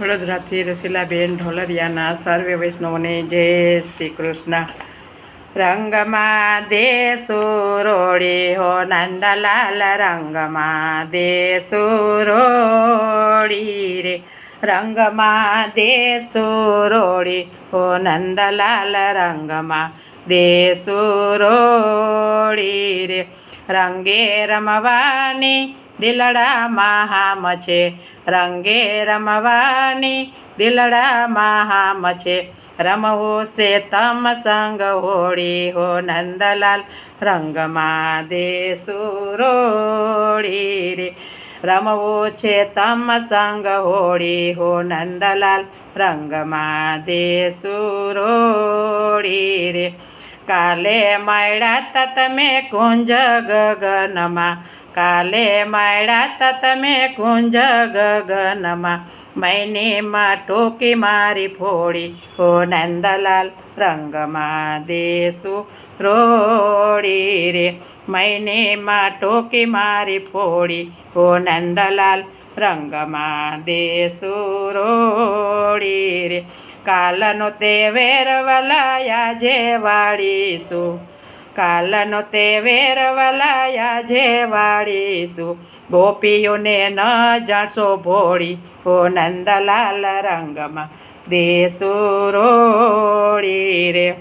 વડોદરાથી રસીલાબેન ઢોલરિયાના સર્વે વૈષ્ણવને જય શ્રી કૃષ્ણ. રંગમાં દે સુરોળી હો નંદલાલ, રંગમાં દે સુરોળી રે. રંગમાં દે સુરોળી હો નંદલાલ, રંગમાં દે સુરોળી રે. રંગે રમવાની દિલડામાં હામ છે. રંગે રમવાની દિલડામાં હામ છે. રમવું છે તમ સંગ હોળી હો નંદલાલ. રંગમાં દે સુરોડી રે. રમવો છે તમ સંગ હોળી હો નંદલાલ. રંગમાં દે સુરોડી રે. કાલે મળ્યા તમે કુંજ ગગનમાં. કાલે મળ્યા તમે કુંજ ગગનમાં. મૈનીમાં ટોકી મારી ફોડી, હો નંદલાલ રંગમાં દેસુ રોડી રે. મૈનીમાં ટોકી મારી ફોડી, હો નંદલાલ રંગમાં દેસુ રોડી રે. કાલનો તે વેરવલાયા જે વાળીશું. કાલનો તે વેરવલાયા જે વાળીશું. ગોપીઓને ન જાણશો ભોળી હો નંદલાલ રંગમાં દેશો રોળી રે.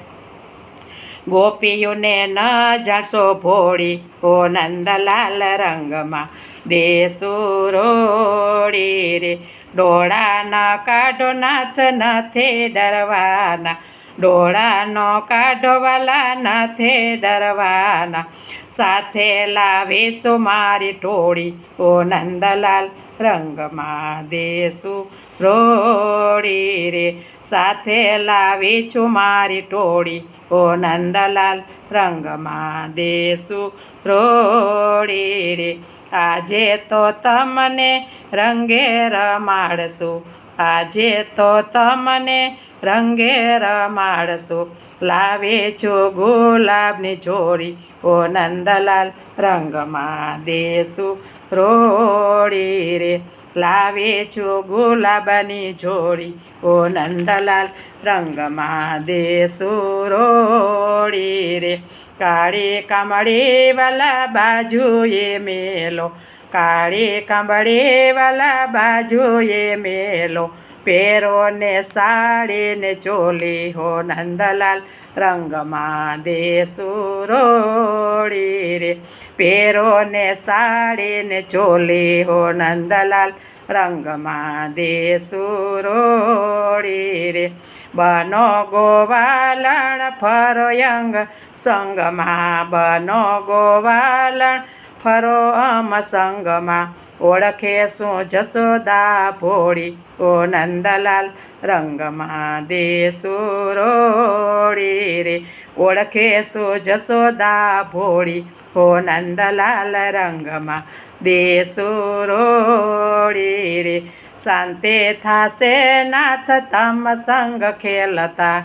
ગોપીઓને ન જાણશો ભોળી હો નંદલાલ રંગમાં દેશો રોળી રે. ડોળાના કાઢો નાથ નથી ડરવાના. ડોળાનો કાઢવાલા નથી ડરવાના. સાથે લાવીશું મારી ટોળી. ઓ નંદલાલ, રંગમાં દેશું રોડી રે. સાથે લાવી છું મારી ટોળી. ઓ નંદલાલ, રંગમાં દેશું રોડી રે. આજે તો તમને રંગે રમાડશું. આજે તો તમને રંગે રમાડશું. લાવે છો ગુલાબની જોડી, ઓ નંદલાલ રંગમાં દેશું રોડી રે. લાવે છો ગુલાબની જોડી, ઓ નંદલાલ રંગમાં દેશું રોડી રે. કાળી કામળી વાલા બાજુએ મેલો. કાળી કાંબળી વાલા બાજુએ મેલો. પેરો ને સાડી ને ચોલી હો નંદલાલ. રંગમાં દે સુરોળી રે. પેરો ને સાડી ને ચોલી હો નંદલાલ. રંગમાં દેસુરોડી રોડી રે. બનો ગોવાલણ ફરો યંગ સંગમાં. બનો ગોવાલણ ફરો અમ સંગમાં. ઓળખે શું જસોદા ભોળી. ઓ નંદલાલ, રંગમાં દેસુરોડી રે. ઓળખે શું જસોદા ભોળી. ઓ નંદલાલ, રંગમાં દેશું રોડી રે. શાંતિ થાશે નાથ, તમ સંગ ખેલતા.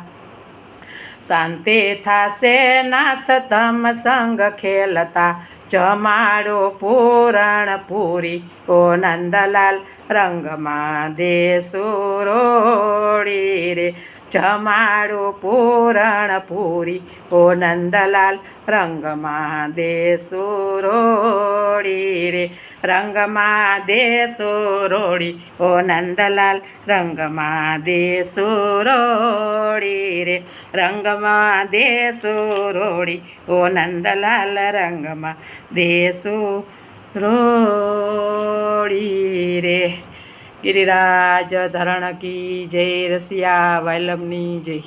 શાંતિ થાશે નાથ, તમ સંગ ખેલતા. જમાડો પૂરણ પૂરી, ઓ નંદલાલ, રંગમાં દેશો રોડી રે. જમાડો પૂરણ પૂરી, ઓ નંદલાલ, રંગમાં દેશો રોડી રે, રંગમાં દેશો રોડી ઓ નંદલાલ, રંગમાં દેશો રોડી રે, રંગમાં દેશો રોડી ઓ નંદલાલ, રંગમાં દેશો રોડી રે. ગિરિરાજ ધરણ કી જય, રસિયા, વલ્લભની જય.